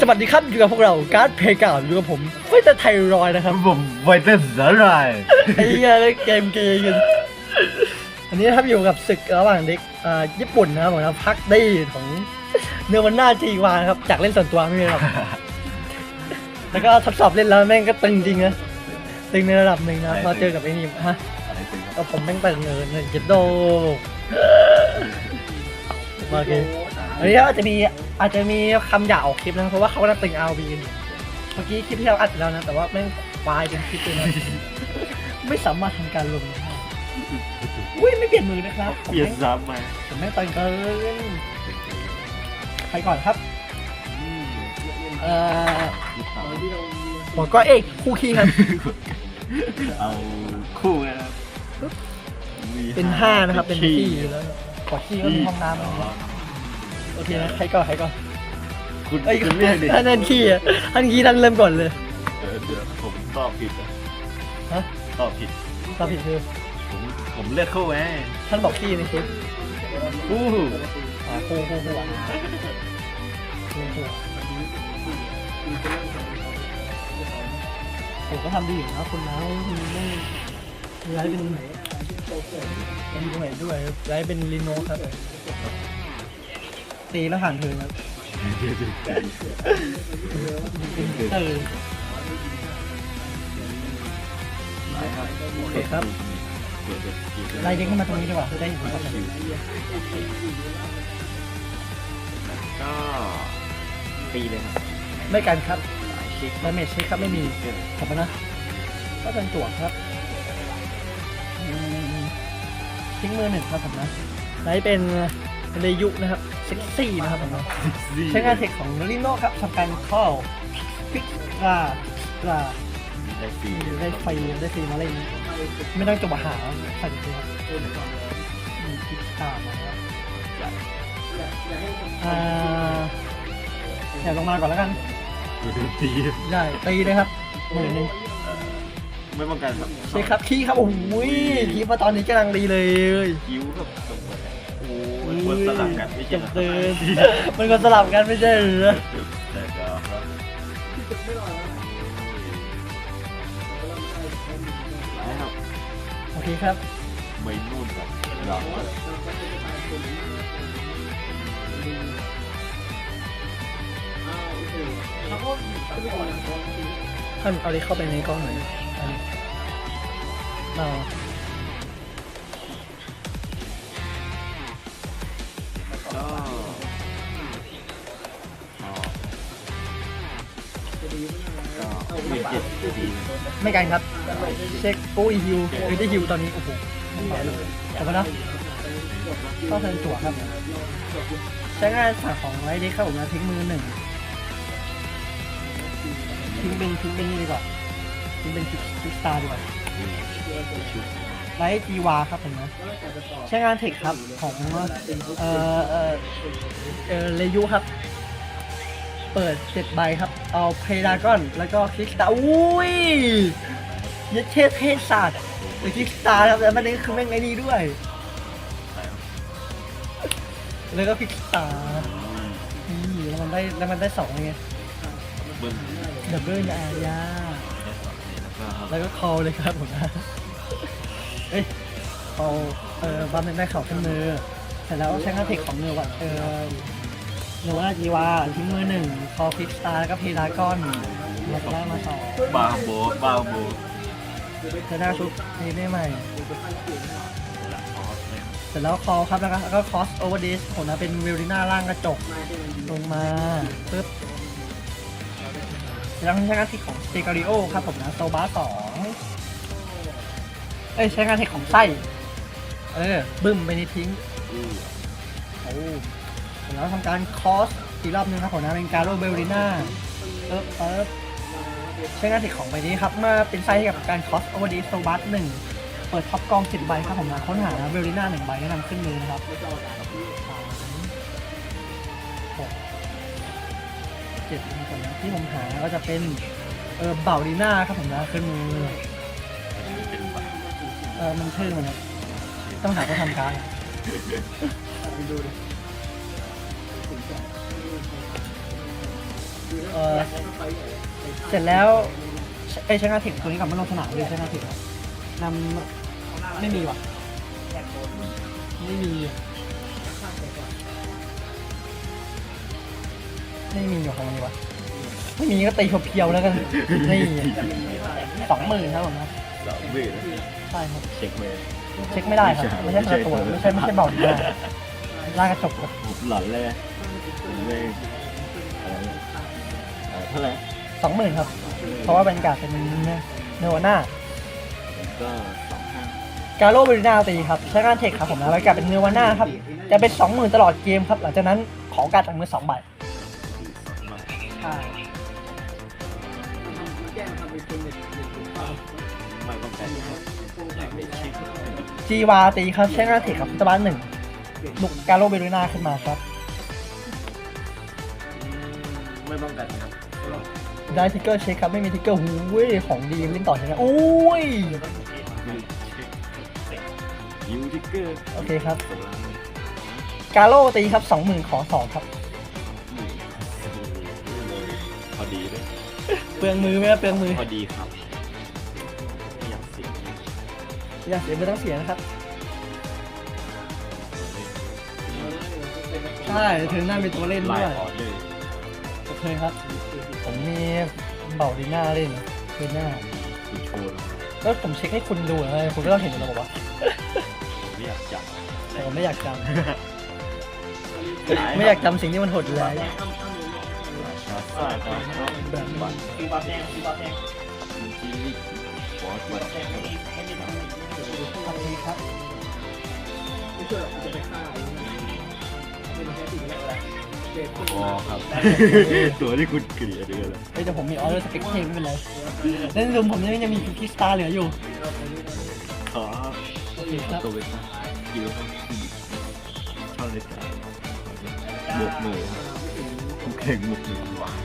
สวัสดีครับอยู่กับพวกเราการ์ดเพย์การ์ดอยู่กับผมเฟสไทรอยด์นะครับผมไวเตอร์สาหร่ายไอ้เหี้ยเล่นเกมเกมกันอันนี้นะครับอยู่กับศึกระหว่างเด็กอ่าญี่ปุ่นนะครับผมนะพักได้ของเนวันน่าจีวานะครับจากเล่นส่วนตัวไม่มีหรอกแล้วก็ทดสอบเล่นแล้วแม่งก็ตึงจริงนะตึงในระดับหนึ่งนะพอเจอกับไอ้นี่ฮะอะไรเป็นก็ผมแม่งตึงเงินเงินเจ็ดโดโอเคอันนี้อาจจะมี อาจจะมีคำหยาบออกคลิปนะเพราะว่าเขากำลังตึงอาวีเมื่อกี้คลิปที่เราอัดไปแล้วนะ แต่ว่าแม่งวายเป็นคลิปเลยนะ ไม่สามารถทำการลงได้อุ้ยไม่เปลี่ยนมือนะครับเปลี่ยนซ้ำมาผมแม่งตึงเกินใครก่อนครับ เอ่อหัวก็เอกคู่ขี้ครับ เอาคู่นะครับ เป็นห้านะครับเป็นขี้แล้วขอขี้ก็มีห้องน้ำนะครับ โอเคนะใครก่อนใครก่อนคุณเอ้ยคุณเรียกดิท่านนั่นขี้อะท่านขี้ท่านเริ่มก่อนเลยเออเดี๋ยวผมตอบผิดอะฮะตอบผิด ตอบผิดคือผมผมเลือกคู่ไงท่านบอกขี้ในคลิปคู่อ่าคู่คู่คู่อะคู่คู่ผมก็ทำดีอยู่นะคุณนะคุณไม่ย้ายเป็นเป็นตรงไหนด้วยย้ายเป็นลิโนครับ ตีแล้วผ่านเธอครับเป็นเออโอเคครับไล่เด็กขึ้นมาตรงนี้ดีกว่าจะได้เห็นครับก็ตีเลยครับไม่กันครับสายเช็คดาเมจเช็คครับไม่มีขอบคุณนะก็เป็นตัวครับอืมทิ้งมือหนึ่งครับผมนะไลท์เป็น เรยุนะครับเซ็กซี่นะครับผมนะใช้งานเทคของลิโน่ครับทำการเข้าพิกราพิกราได้ฟรีได้ไฟได้ฟรีมาเล่นไม่ต้องจบหาใส่ตัวมีพิกรามาครับอ่าเดี๋ยวลงมาก่อนแล้วกันดูดูตีได้ตีเลยครับหมื่นหนึ่งไม่ป้องกันครับใช่ครับขี้ครับโอ้โหขี้มาตอนนี้กำลังดีเลยคิ้วครับตรงนี้โอ้ย ควรสลับกันไม่ใช่หรือมันก็สลับกันไม่ใช่เหรอแต่ก็ครับโอเคครับไม่นู่นครับหรอท่านเอาดิเข้าไปในกล้องหน่อยอันนี้เรา ไม่ไกันครับ เช็คโอ้ยฮิวเอ้ยได้ฮิวตอนนี้โอ้โหแต่ก็นะก็เป็นตัวครับ ใช้งานสั่งของไว้ได้เข้าผมนะทิ้งมือหนึ่งทิ้งเป็นทิ้งเป็นนี่ดีกว่าทิ้งเป็นคิกสตาร์ดีกว่าไลท์จีวาครับผมนะใช้งานเทคครับของเออเอ่อเอ่อเลยุครับ เปิดเจ็ดใบครับ เอาเพดากอน แล้วก็คลิกสตาร์อุ้ยยัดเทศเทศศาสตร์หรือคลิกสตาร์ครับแต่ประเด็นคือแม่งไอ้นี่ด้วย แล้วก็คลิกสตาร์นี่แล้วมันได้แล้วมันได้สองไงเบิ้ลดับเบิลอาญาแล้วก็คอเลยครับผมนะเอ้ยเอาเออบัมเป็นได้เข่าขึ้นมือเสร็จแล้วใช้งาเทคของเนื้อว่ะเออ เนื้อว่าจีวาทิ้งมือหนึ่งคอคลิกสตาร์แล้วก็เพดากอนแล้วก็ได้มาสองบาโบบาโบจะได้ชุดนี้ได้ใหม่เสร็จแล้วคอครับแล้วก็แล้วก็คอสโอเวอร์ดิสผมนะเป็นวิลลิน่าร่างกระจกลงมาปึ๊บแล้วใช้งานเทคของสเตการิโอครับผมนะโซบาสองเอ้ยใช้งานเทคของไส้ เออบึ้มไปในทิ้งโอ้ เสร็จแล้วทำการคอสอีกรอบนึงครับผมนะเป็นการโรเบลลิน่าเอ๊บเอ๊บใช้งานเทคของใบนี้ครับเมื่อเป็นไส้ให้กับการคอสโอเวอร์ดิสโซบัสหนึ่งเปิดท็อปกองสิบใบครับผมนะค้นหาเบลลิน่าหนึ่งใบแนะนำขึ้นมือนะครับสามหกเจ็ดนะครับผมนะที่ผมหาก็จะเป็นเออเบลลิน่าครับผมนะขึ้นมือเออมันชื่อมันนะต้องหาก็ทำการด ออเสร็จแล้วไอ้ใช้งานเทคตัวนี้กลับมาลงสนามเลยใช้งานเทคนำไม่มีว่ะไม่มีไม่มีอยู่ของมันวะไม่มีก็ตีเพียวๆแล้วกันนี่สองหมื่นครับผมครับสองหมื่นใช่ครับเช็คเลยเช็คไม่ได้ครับไม่ใช่ประตูไม่ใช่ไม่ใช่เบาดีนะ ล่างกระจกครับหลอนเลยเลยอะไรเอ่อเท่าไหร่สองหมื่นครับ เพราะว่าบรรยากาศเป็นเนวาน่าก็สองห้าการโร่บรินาตีครับใช้งานเทคครับผมนะบรรยากาศเป็นเนวาน่าครับ จะเป็นสองหมื่นตลอดเกมครับ หลังจากนั้นขอการจากมือสองใบใช่ไม่ต้องการไม่เช็คจีวาตีครับใช้งานเทคครับตะบ้านหนึ่ง ลุกการโร่บรินาขึ้นมาครับ ไม่ป้องกันครับได้ทิกเกอร์เช็คครับ ไม่มีทิกเกอร์หูเว้ยของดีเล่นต่อใช่ไหมโอ้ยยูทิกเกอร์โอเคครับสองล้านการโร่ตีครับสองหมื่นขอสองครับ พอดีเลยเปลืองมือไหมครับเปลืองมือพอดีครับไม่อยากเสียอย่าเสียไม่ต้องเสียนะครับ ใช่ถึงหน้ามีตัวเล่นลาด้ยวยออดเลยโอเคครับ ผมมีเบาดีหน้าเล่นคืนหน้าคุณโชว์แล้วผมเช็คให้คุณดูนะคุณก็ต้องเห็นอยู่แล้วบอกว่าไม่อยากจับแต่ผมไม่อยากจำไม่อยากจำสิ่งที่มันโหดร้ายชาร์จซ่าก็ชอบแบบนี้บัตรที่บอสบัตรโอเคครับคอครับตัวที่คุณเกลียดเลยเฮ้ยแต่ผมมีออเดอร์สเปกเทมไม่เป็นไรเล่นรุมผมยังยังมีพิกิสตาร์เหลืออยู่ขอโอเคครับตัวเวต้ากิโลครับชอบเลยจ้ะบวกมือครับคู่แข่งบวกมือหวาน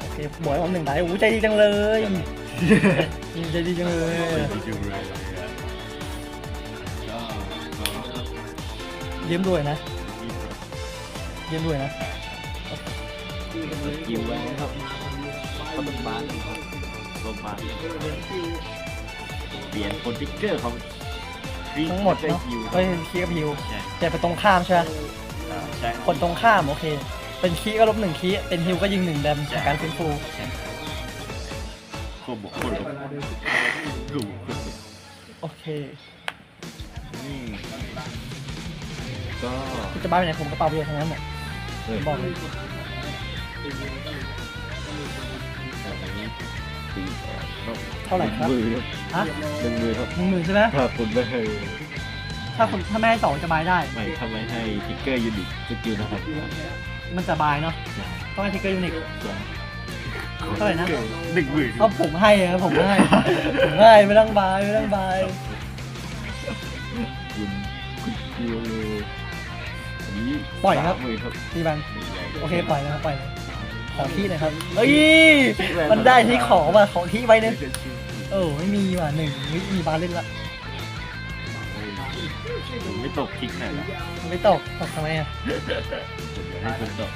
โอเคบอยผมหนึ่งได้โอ้โหใจดีจังเลยใจดีจังเลยที่จูไรเลยอะก็เยี่ยมด้วยนะ เยี่ยมด้วยนะกิวไว้ครับก็เป็นบ้านครับลงมาเปลี่ยนคนติ๊กเกอร์ของทั้งหมดเนาะคิวเฮ้ยคีกับฮิวใช่แต่ไปตรงข้ามใช่ไหมใช่คนตรงข้ามโอเค เป็นคีก็ลบหนึ่งคีเป็นฮิวก็ยิงหนึ่งแดมจากการฟื้นฟูโคบวกคนลบดูโอเคอืมก็คุณจะบ้าไปไหนผมกระเป๋าเบียร์ทั้งนั้นแหละเออ บอกเลยแบบนี้ตีออกเท่าไหร่ครับหนึ่งมือครับฮะหนึ่งมือครับหนึ่งหมื่นใช่ไหมถ้าคุณไม่ให้ถ้าคุณถ้าไม่ให้สองจะบายได้ ไม่ถ้าไม่ให้ติ๊กเกอร์ยูนิตสกิลนะครับ มันจะบายเนาะต้องให้ทิกเกอร์ยูนิคเท่าไหร่นะหนึ่งหมื่นเพราะผมให้อะผมให้ผมให้ไม่ต้องบายไม่ต้องบายคุณคุณคิวอันนี้ ปล่อยครับ สามหมื่นครับทีบันโอเคปล่อยนะครับปล่อยเลยขอที่หน่อยครับเอ้ยมันได้ที่ขอมาขอที่ไว้เนี่ยเออไม่มีว่ะหนึ่งไม่มีบาร์เล่นละผมไม่ตกคลิกหน่อยละไม่ตกตกทำไมอะเดี๋ยวให้คุณตก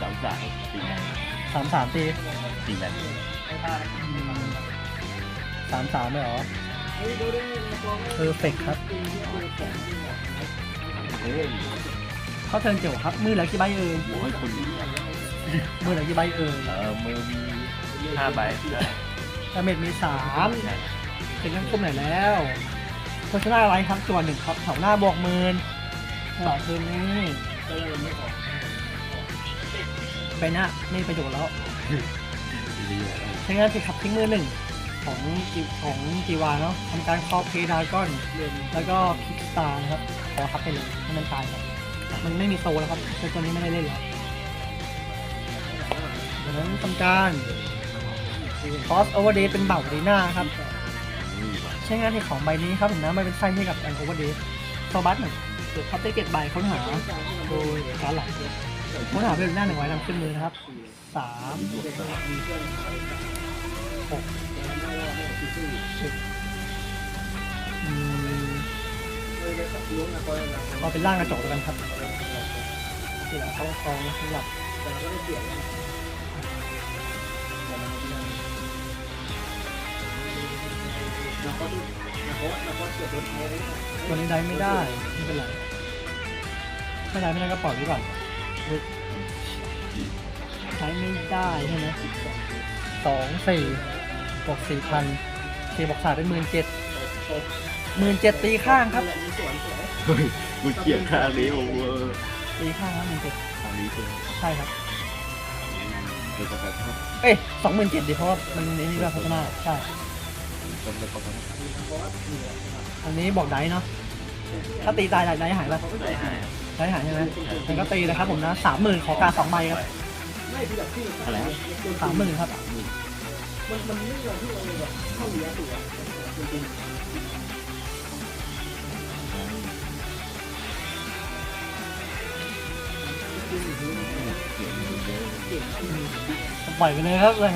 สามสามตีแมนสามสามตีตีแมนสามสามเลยเหรอเพอร์เฟกครับ เฮ้ย เข้าเทิร์นเกี่ยวครับ มือเหลือกี่ใบเอ่ยบอกให้คุณมือเหลือกี่ใบเอ่ยเออมือมีห้าใบได้ดาเมจมีสามเป็นน้ำคุ้มหน่อยแล้วโฆษณาอะไรครับตัวหนึ่งครับแถวหน้าบวกหมื่นต่อคืนนี้ไปหน้าไม่ประโยชน์แล้วดีเลยใช้งานสิครับทิ้งมือหนึ่งของจีของจีวาเนาะทำการคอเพดากอน แล้วก็พิกสตาร์นะครับ ขอครับไปเลยให้มันตายครับ มันไม่มีโซแล้วครับแต่ตัวนี้ไม่ได้เล่นแล้วดังนั้นทำการคอสโอเวอร์เดย์เป็นเบาดีหน้าครับ ใช้งานที่ของใบนี้ครับผมนะมันเป็นไส้ให้กับแอนโอเวอร์เดย์โซบัสหนึ่งเกิดคัพเตเกตใบค้นหาโดยการหลักค้นหาเป็นหน้าหนึ่งไว้นำขึ้นมือนะครับสามหกสิบ เราเป็นร่างกระจกกันครับนี่แหลเขาคองสำหรับตัวนี้ได้ไม่ได้ไม่เป็นไรไม่ได้ไม่ได้ก็ปล่อยดีกว่าใช้ไม่ได้ใช่ไหมสองสี่บวกสี่พันสี่บอกขาดเป็นหมื่นเจ็ด หมื่นเจ็ดตีข้างครับ เฮ้ยกูเกลียดข้างนี้โอเวอร์ตีข้างครับหมื่นเจ็ดข้างนี้คือใช่ครับ เดี๋ยวประกันครับเอ้ยสองหมื่นเจ็ดดีเพราะว่ามันในนี่ด้วยพัฒนาใช่ จำเป็นประกันอันนี้บอกได้เนาะ ถ้าตีตายได้ได้หายป่ะได้ให้ได้หายใช่ไหมงั้นก็ตีเลยครับผมนะสามหมื่นขอการสองใบครับอะไรครับสามหมื่นครับเสียงเยอะปล่อยไปเลยครับเรื่อง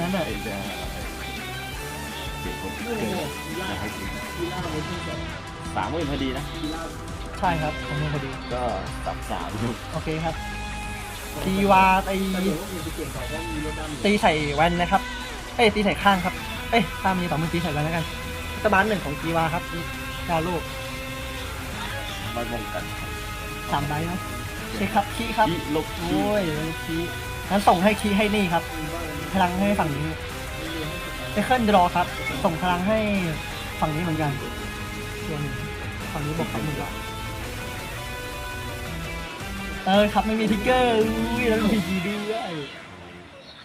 นั้นน่อ้จะเสียคนเกินจะให้กินสามหมื่นพอดีนะ ใช่ครับผมพอดี ก็สับสามอยู่โอเคครับ ตีวาตีตีใส่แว่นนะครับ เอ้ยตีใส่ข้างครับ เอ้ยข้างมีสองมือตีใส่แว่นแล้วกันรัฐบาลหนึ่งของกีวาครับดาวโลกม่ป้องกันสามใบเนาะ ใช่ครับคีครับที่ลบที่โอ้ยคีงั้นส่งให้คีให้นี่ครับ พลังให้ฝั่งนี้ไอเคิลดรอครับ ส่งพลังให้ฝั่งนี้เหมือนกันตัวหนึ่งฝั่งนี้บอกสองหมื่นบาทเออครับไม่มีทิกเกอร์อุ้ยแล้วมีพีด้วย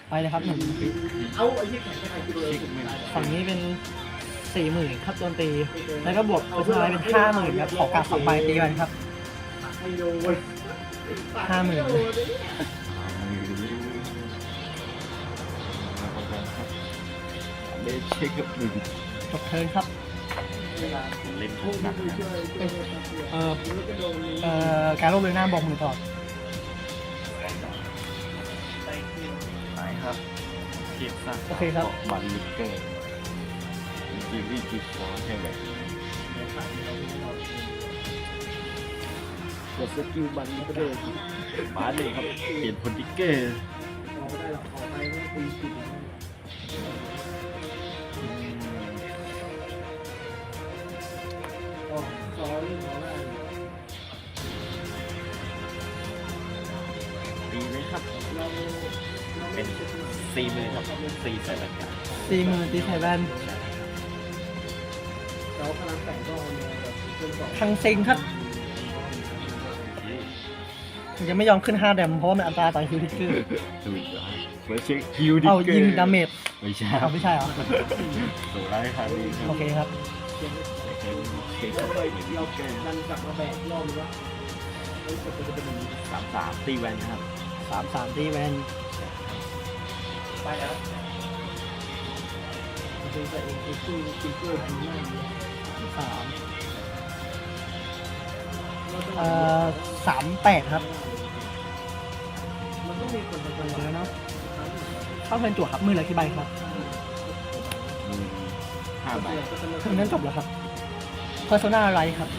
ไปเลยครับหนึ่งเอาไอ้ที่แข็งไปกิโลเช็คไม่ฝั่งนี้เป็นสี่หมื่นครับโจนตี แล้วก็บวกเป็นท้ายเป็นห้าหมื่นครับขอกาสองใบตีกันครับให้าหมื่นเล่นเช็คกับหนึ่งจบเทิร์นครับ เล่นพวกหนักนะเออเอ่อการลบเลยหน้าบอกมือต่อไหนครับเทียบซะโอเคครับ บัตรลิกเกอร์จีวีจีฟอร์แค่แบบ กดสกิลบัตรลิกเกอร์มาเลยครับ เปลี่ยนพลลิกเกอร์ออกไม่ได้หรอกออกไปไม่คุยกินออกซอรี่เขาได้ตีเลยครับ เราเป็นสี่มือครับสี่ใส่บรรยากาศสี่หมื่นตีใส่แว่นเราพลังแต่งก็เอามาแบบเพิ่มสอง ทางเซิงครับ ยังไม่ยอมขึ้น 5 แดมเพราะว่ามันอันตรายต่อคิวทิกเกอร์ถูกต้องเมื่อเช็คคิวดิเอาเกอร์ยิงดาเมจไม่ใช่เอาไม่ใช่เหรอตัวร้ายครับนี่โอเคครับเช็คเรากับเคยหนึ่งเราเกอร์ดันกลับมาแบกรอบนึงว่าเฮ้ยจะเป็นอย่างนี้สามสามตีแวนครับสามสามตีแว่นไปแล้วมันเป็นแต่เองคือคือคือเกิดดีมากสาม เอ่อสามแปดครับมันต้องมีคนมาเดี๋ยวเนาะเข้าเทิร์นจั่วครับมือละกี่ใบครับมือห้าใบเทิร์นนั้นจบแล้วครับเพอร์โซนาไรครับ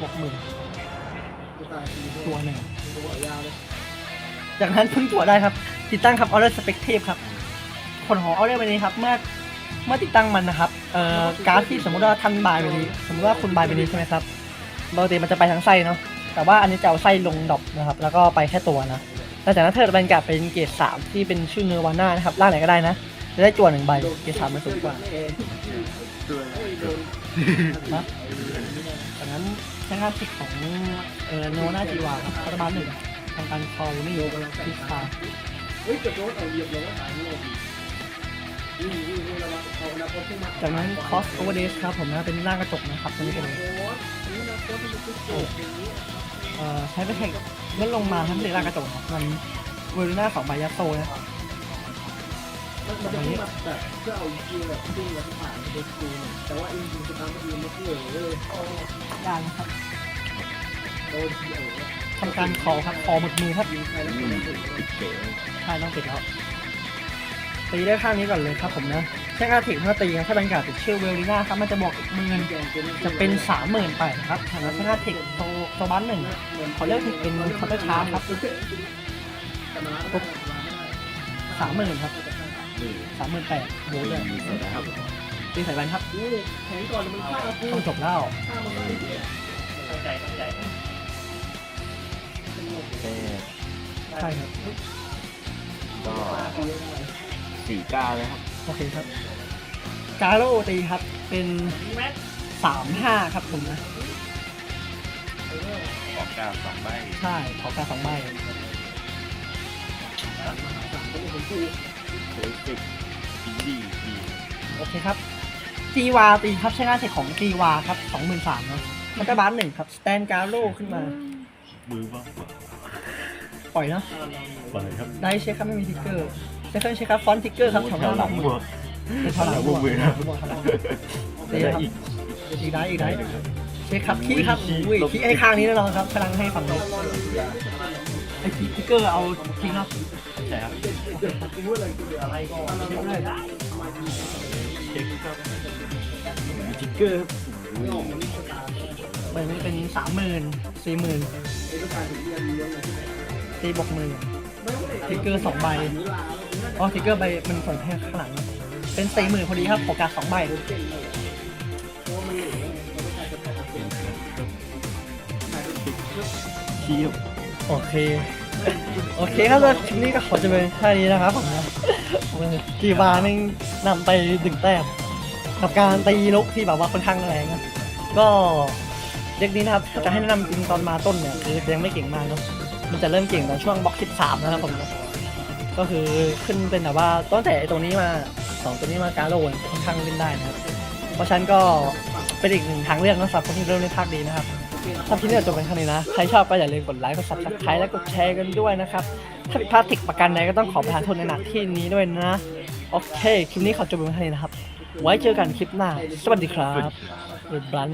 บวกหมื่นตายทีตัวหนึ่งตัวยาวเลยจากนั้นเพิ่งจั่วได้ครับ ติดตั้งครับออเดอร์สเปกเทปครับผลของออเดอร์ใบนี้ครับเมื่อเมื่อติดตั้งมันนะครับ เอ่อ การ์ดที่สมมติว่าท่านบายไปนี้ สมมติว่าคุณบายไปนี้ใช่ไหมครับ ปกติมันจะไปทั้งไส้เนาะแต่ว่าอันนี้จะเอาไส้ลงดรอปนะครับ แล้วก็ไปแค่ตัวนะแล้วจากนั้นเธอจะเป็นการเป็นเกรดสามที่เป็นชื่อเนวาน่านะครับร่างไหนก็ได้นะจะได้จั่วหนึ่งใบเกรดสามมันสูงกว่าตัวนะจากนั้นใช้ค่าติดของเอ่อโนนาจีวาครับรัฐบาลหนึ่งทางการคอลนี่พิสตาเฮ้ยเกิดโดนเอาเหยียบเลยว่าตายนี่เลยวิ่งวิ่งวิ่งระวังเอาแล้วก็ขึ้นมาจากนั้นคอสโอเวอร์เดสครับผมนะเป็นร่างกระจกนะครับตัวนี้เป็น โค้ดนี่นะโค้ดที่มันคือโจทย์อย่างนี้เอ่อใช้ไปแข่งเมื่อลงมาทั้งเด็กร่างกระจกครับมันเวอร์น่าของใบยัตโซนะมันมันจะพูดแบบเพื่อเอาจริงแบบจริงแบบผ่านไปดูแต่ว่าจริงๆจะทำให้มันเพื่อเลยยางครับโดนเอ๋อทำการคอครับคอหมดมือครับยิงใครแล้วอืก็มไม่ถึงติดเก๋ใช่ต้องติดแล้ว ตีได้ข้างนี้ก่อนเลยครับผมนะใช้ค่าถิกเมื่อตีครับถ้าเป็นการติดชื่อเวลลิน่าครับมันจะบอกอีกหมื่นจะเป็นสามหมื่นไปครับทางนั้นใช้ค่าถิกโซโซบันหนึ่งขอเลือกถิกเป็นคอร์เตอร์ชาร์ครับสามหมื่นครับสามหมื่นแปดโบไม่เลยมีสร็จแล้วครับตีใส่แวนครับแข็งก่อนมันฆ่าต้องจบแล้วใช่ครับก็ สี่เก้าเลยครับ โอเคครับ กาโร่ตีครับ เป็นสามห้าครับผมนะ ออกเก้าสองใบใช่ขอการสองใบเคยสิบอินดี้ดีโอเคครับจีวาตีครับใช้งานเสร็จของจีวาครับสองหมื่นสามเนาะแล้วก็บาร์หนึ่งครับ สแตนกาโร่ขึ้นมา มือว่างปล่อยเนาะไปครับ ได้เช็คครับไม่มีทิกเกอร์ เซคันด์เช็คครับฟอนต์ทิกเกอร์ครับแถวหน้าหลังบวกเป็นแถวหลังบวกมือนะบวกครับตีครับอีกได้อีกได้เช็คครับขี้ครับอุ้ยขี้ให้ข้างนี้แน่นอนครับพลังให้ฝั่งนี้ไอ้ทิกเกอร์เอาทิ้งเนาะใช่ครับกูพูดเลยกูเหลืออะไรก่อนเช็คเลยเช็คครับมีทิกเกอร์ครับไม่ออกมันนี่สตาร์เบอร์นี้เป็นสามหมื่นสี่หมื่นไอ้สตาร์ถึงเรียนเรียนเลยตีบวกหมื่นไม่ว่าทิกเกอร์สองใบเวลา อ๋อทิกเกอร์ใบมันส่งให้ข้างหลัง เป็นสี่หมื่นพอดีครับโอกาสสองใบเก่งเลยเพราะมันเหลือมันไม่ใช่จะแพ้เก่งเทียบโอเค โอเคครับแล้วคลิปนี้ก็ขอจะเป็นแค่นี้นะครับผมนะกีบาร์นี่นำไปดึงแต้มกับการตีลุกที่แบบว่าค่อนข้างแรงนะก็เด็กนี้นะครับจะให้แนะนำจริงตอนมาต้นเนี่ยคือยังไม่เก่งมากเนอะมันจะเริ่มเก่งตอนช่วงบล็อก 13 นะครับผมนะ ก็คือขึ้นเป็นแบบว่าตั้งแต่ไอ้ตัวนี้มาสองตัวนี้มาการโลนค่อนข้างเล่นได้นะครับ เพราะฉะนั้นก็เป็นอีกหนึ่งทางเลือกนะสำหรับคนที่เริ่มเล่นภาคดีนะครับถ้าที่นี่จบเป็นแค่นี้นะ ใครชอบก็อย่าลืมกดไลค์กดซับสไครต์และกดแชร์กันด้วยนะครับ ถ้าผิดพลาดติกประกันใดก็ต้องขอประทานโทษในหนักที่นี้ด้วยนะ โอเค คลิปนี้ขอจบเป็นแค่นี้นะครับ ไว้เจอกันคลิปหน้า สวัสดีครับครับเดบัน